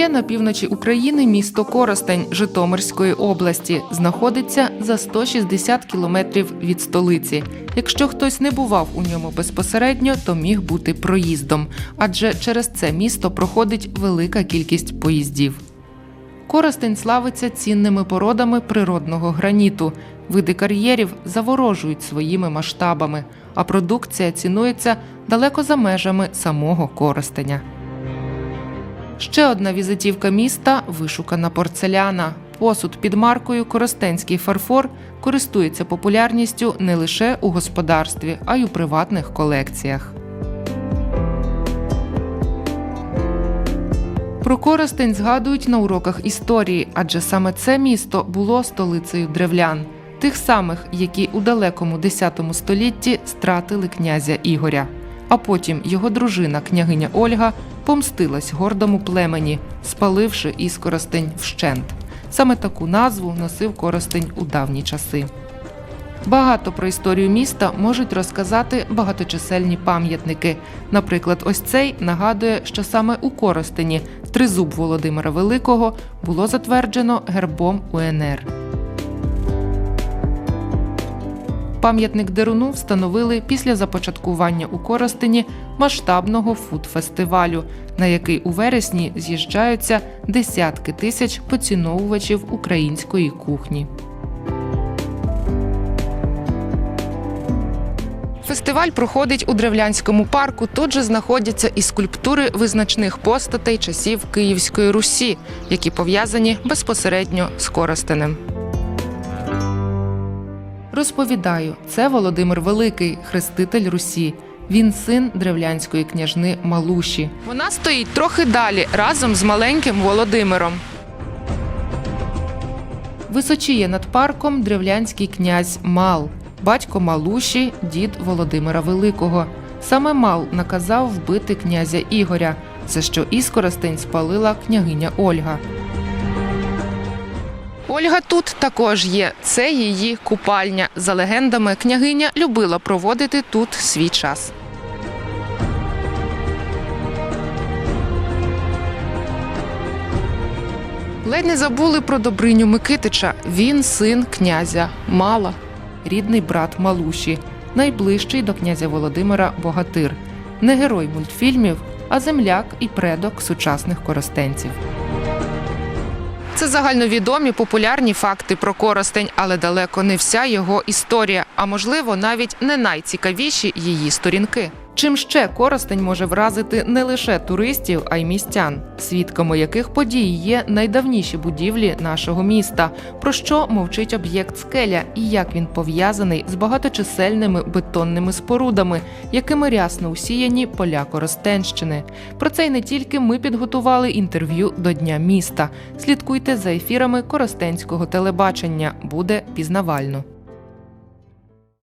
Є на півночі України місто Коростень Житомирської області. Знаходиться за 160 кілометрів від столиці. Якщо хтось не бував у ньому безпосередньо, то міг бути проїздом, адже через це місто проходить велика кількість поїздів. Коростень славиться цінними породами природного граніту. Види кар'єрів заворожують своїми масштабами, а продукція цінується далеко за межами самого Коростеня. Ще одна візитівка міста вишукана порцеляна. Посуд під маркою Коростенський фарфор користується популярністю не лише у господарстві, а й у приватних колекціях. Про Коростень згадують на уроках історії, адже саме це місто було столицею древлян, тих самих, які у далекому X столітті стратили князя Ігоря. А потім його дружина, княгиня Ольга, помстилась гордому племені, спаливши із Коростень вщент. Саме таку назву носив Коростень у давні часи. Багато про історію міста можуть розказати багаточисельні пам'ятники. Наприклад, ось цей нагадує, що саме у Коростені тризуб Володимира Великого було затверджено гербом УНР. Пам'ятник Деруну встановили після започаткування у Коростені масштабного фуд-фестивалю, на який у вересні з'їжджаються десятки тисяч поціновувачів української кухні. Фестиваль проходить у Древлянському парку. Тут же знаходяться і скульптури визначних постатей часів Київської Русі, які пов'язані безпосередньо з Коростенем. Розповідаю, це Володимир Великий, хреститель Русі. Він син древлянської княжни Малуші. Вона стоїть трохи далі разом з маленьким Володимиром. Височіє над парком древлянський князь Мал, батько Малуші, дід Володимира Великого. Саме Мал наказав вбити князя Ігоря, за що Іскоростень спалила княгиня Ольга. Ольга тут також є. Це її купальня. За легендами, княгиня любила проводити тут свій час. Ледь не забули про Добриню Микитича. Він син князя Мала, рідний брат Малуші, найближчий до князя Володимира Богатир, не герой мультфільмів, а земляк і предок сучасних коростенців. Це загальновідомі популярні факти про Коростень, але далеко не вся його історія, а можливо, навіть не найцікавіші її сторінки. Чим ще Коростень може вразити не лише туристів, а й містян, свідками яких подій є найдавніші будівлі нашого міста, про що мовчить об'єкт скеля і як він пов'язаний з багаточисельними бетонними спорудами, якими рясно усіяні поля Коростенщини. Про це й не тільки ми підготували інтерв'ю до Дня міста. Слідкуйте за ефірами Коростенського телебачення. Буде пізнавально.